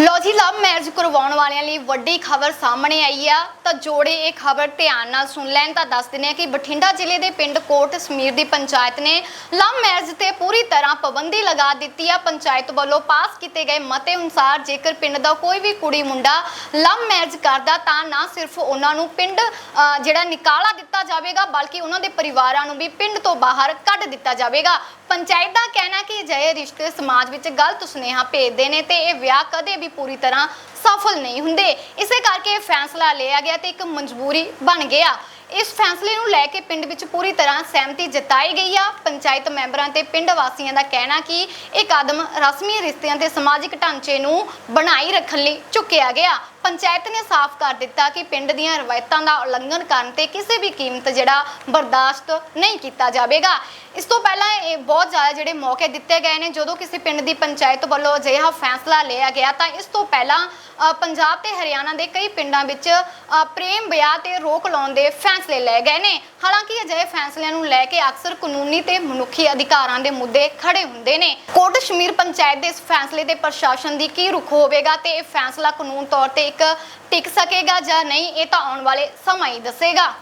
ਲੋ ਜੀ, love marriage ਕਰਵਾਉਣ ਵਾਲਿਆਂ ਲਈ ਵੱਡੀ ਖਬਰ ਸਾਹਮਣੇ ਆਈ ਆ। ਤਾਂ ਜੋੜੇ, ਇਹ ਖਬਰ ਧਿਆਨ ਨਾਲ ਸੁਣ ਲੈਣ ਤਾਂ ਦੱਸ ਦਿੰਦੇ ਆ ਕਿ ਬਠਿੰਡਾ ਜ਼ਿਲ੍ਹੇ ਦੇ ਪਿੰਡ ਕੋਟ ਸਮੀਰ ਦੀ ਪੰਚਾਇਤ ਨੇ ਲਵ ਮੈਰਿਜ ਤੇ ਪੂਰੀ ਤਰ੍ਹਾਂ ਪਾਬੰਦੀ ਲਗਾ ਦਿੱਤੀ ਆ। ਪੰਚਾਇਤ ਵੱਲੋਂ ਪਾਸ ਕੀਤੇ ਗਏ ਮਤੇ ਅਨੁਸਾਰ ਜੇਕਰ ਪਿੰਡ ਦਾ ਕੋਈ ਵੀ ਕੁੜੀ ਮੁੰਡਾ ਲਵ ਮੈਰਿਜ ਕਰਦਾ ਤਾਂ ਨਾ ਸਿਰਫ ਉਹਨਾਂ ਨੂੰ ਪਿੰਡ ਜਿਹੜਾ ਨਿਕਾਲਾ ਦਿੱਤਾ ਜਾਵੇਗਾ, ਬਲਕਿ ਉਹਨਾਂ ਦੇ ਪਰਿਵਾਰਾਂ ਨੂੰ ਵੀ ਪਿੰਡ ਤੋਂ ਬਾਹਰ ਕੱਢ ਦਿੱਤਾ ਜਾਵੇਗਾ। ਪੰਚਾਇਤ ਦਾ ਕਹਿਣਾ ਕਿ ਅਜਿਹੇ ਰਿਸ਼ਤੇ ਸਮਾਜ ਵਿੱਚ ਗਲਤ ਸੁਨੇਹਾ ਭੇਜਦੇ ਨੇ ਤੇ ਇਹ ਵਿਆਹ ਕਦੇ ਵੀ ਪੂਰੀ ਤਰ੍ਹਾਂ ਸਫਲ ਨਹੀਂ ਹੁੰਦੇ। ਇਸੇ ਕਰਕੇ ਇਹ ਫੈਸਲਾ ਲਿਆ ਗਿਆ ਤੇ ਇੱਕ ਮਜਬੂਰੀ ਬਣ ਗਿਆ। ਇਸ ਫੈਸਲੇ ਨੂੰ ਲੈ ਕੇ ਪਿੰਡ ਵਿੱਚ ਪੂਰੀ ਤਰ੍ਹਾਂ ਸਹਿਮਤੀ ਜਤਾਈ ਗਈ ਆ। ਪੰਚਾਇਤ ਮੈਂਬਰਾਂ ਤੇ ਪਿੰਡ ਵਾਸੀਆਂ ਦਾ ਕਹਿਣਾ ਕਿ ਇਹ ਕਦਮ ਰਸਮੀ ਰਿਸ਼ਤਿਆਂ ਤੇ ਸਮਾਜਿਕ ਢਾਂਚੇ ਨੂੰ ਬਣਾਈ ਰੱਖਣ ਲਈ ਚੁੱਕਿਆ ਗਿਆ। ਪੰਚਾਇਤ ਨੇ ਸਾਫ਼ ਕਰ ਦਿੱਤਾ ਕਿ ਪਿੰਡ ਦੀਆਂ ਰਵਾਇਤਾਂ ਦਾ ਉਲੰਘਣ ਕਰਨ ਤੇ ਕਿਸੇ ਵੀ ਕੀਮਤ ਜਿਹੜਾ ਬਰਦਾਸ਼ਤ ਨਹੀਂ ਕੀਤਾ ਜਾਵੇਗਾ। ਇਸ ਤੋਂ ਪਹਿਲਾਂ ਇਹ ਬਹੁਤ ਜ਼ਿਆਦਾ ਜਿਹੜੇ ਮੌਕੇ ਦਿੱਤੇ ਗਏ ਨੇ। ਜਦੋਂ ਕਿਸੇ ਪਿੰਡ ਦੀ ਪੰਚਾਇਤ ਵੱਲੋਂ ਅਜਿਹਾ ਫੈਸਲਾ ਲਿਆ ਗਿਆ ਤਾਂ ਇਸ ਤੋਂ ਪਹਿਲਾਂ ਪੰਜਾਬ ਤੇ ਹਰਿਆਣਾ ਦੇ ਕਈ ਪਿੰਡਾਂ ਵਿੱਚ ਪ੍ਰੇਮ ਵਿਆਹ ਤੇ ਰੋਕ ਲਾਉਣ ਦੇ ਫੈਸਲੇ ਲਏ ਗਏ ਨੇ। ਹਾਲਾਂਕਿ ਅਜਿਹੇ ਫੈਸਲਿਆਂ ਨੂੰ ਲੈ ਕੇ ਅਕਸਰ ਕਾਨੂੰਨੀ ਤੇ ਮਨੁੱਖੀ ਅਧਿਕਾਰਾਂ ਦੇ ਮੁੱਦੇ ਖੜੇ ਹੁੰਦੇ ਨੇ। ਕੋਟ ਸ਼ਮੀਰ ਪੰਚਾਇਤ ਦੇ ਇਸ ਫੈਸਲੇ ਤੇ ਪ੍ਰਸ਼ਾਸਨ ਦੀ ਕੀ ਰੁਖ ਹੋਵੇਗਾ ਤੇ ਇਹ ਫੈਸਲਾ ਕਾਨੂੰਨ ਤੌਰ ਤੇ ਇੱਕ ਟਿਕ ਸਕੇਗਾ ਜਾਂ ਨਹੀਂ, ਇਹ ਤਾਂ ਆਉਣ ਵਾਲੇ ਸਮਾਂ ਹੀ ਦੱਸੇਗਾ।